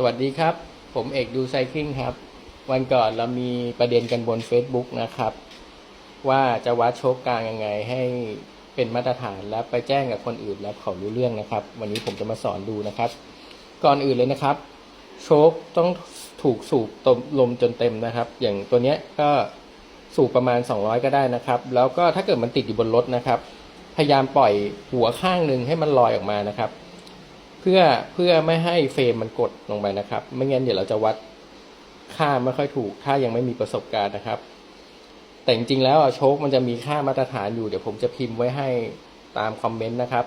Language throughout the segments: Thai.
สวัสดีครับ ผมเอกดูไซคลิงครับ วันก่อนเรามีประเด็นกันบน Facebook นะครับ ว่าจะวัดโชคกลางยังไงให้เป็นมาตรฐานและไปแจ้งกับคนอื่นแล้วเขารู้เรื่องนะครับ วันนี้ผมจะมาสอนดูนะครับ ก่อนอื่นเลยนะครับ โชคต้องถูกสูบตมลมจนเต็มนะครับ อย่างตัวเนี้ยก็สูบประมาณ 200 ก็ได้นะครับ แล้วก็ถ้าเกิดมันติดอยู่บนรถนะครับ พยายามปล่อยหัวข้างหนึ่งให้มันลอยออกมานะครับ เพื่อเพื่อไม่ให้เฟรมมันกดลงไปนะครับ ไม่งั้นเดี๋ยวเราจะวัดค่าไม่ค่อยถูก ถ้ายังไม่มีประสบการณ์นะครับ แต่จริงๆแล้วโชคมันจะมีค่ามาตรฐานอยู่ เดี๋ยวผมจะพิมพ์ไว้ให้ตามคอมเมนต์นะครับ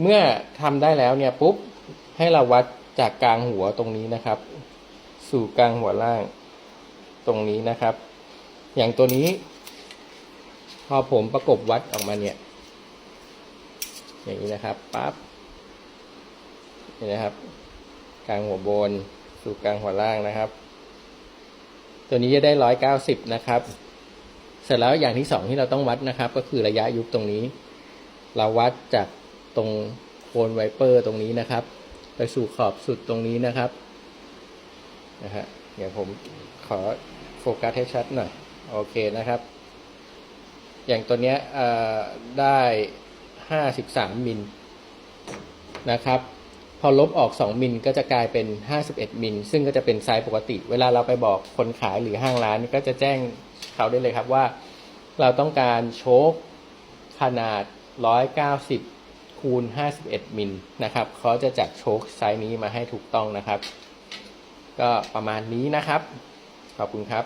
เมื่อทำได้แล้วเนี่ยปุ๊บให้เราวัดจากกลางหัวตรงนี้นะครับ สู่กลางหัวล่างตรงนี้นะครับ อย่างตัวนี้ พอผมประกบวัดออกมาเนี่ย อย่างนี้นะครับปั๊บ นี่นะครับ กลางหัวบน สู่กลางหัวล่างนะครับ ตัวนี้จะได้ร้อยเก้าสิบนะครับ เสร็จแล้วอย่างที่สองที่เราต้องวัดนะครับ ก็คือระยะยุบตรงนี้ เราวัดจากตรงโคนไวเปอร์ตรงนี้นะครับ ไปสู่ขอบสุดตรงนี้นะครับนะฮะเดี๋ยวผมขอโฟกัสให้ชัดหน่อย โอเคนะครับ อย่างตัวเนี้ยได้ห้าสิบสามมิลนะครับ อลบออก 2 มิลก็จะกลายเป็น 51 มิล ซึ่งก็จะเป็นไซส์ปกติ เวลาเราไปบอกคนขายหรือห้างร้านก็จะแจ้งเขาได้เลยครับว่า เราต้องการโชคขนาด 190 คูณ 51 มิลนะครับเขาจะจัดโชคไซส์นี้มาให้ถูกต้องนะครับ ก็ประมาณนี้นะครับ ขอบคุณครับ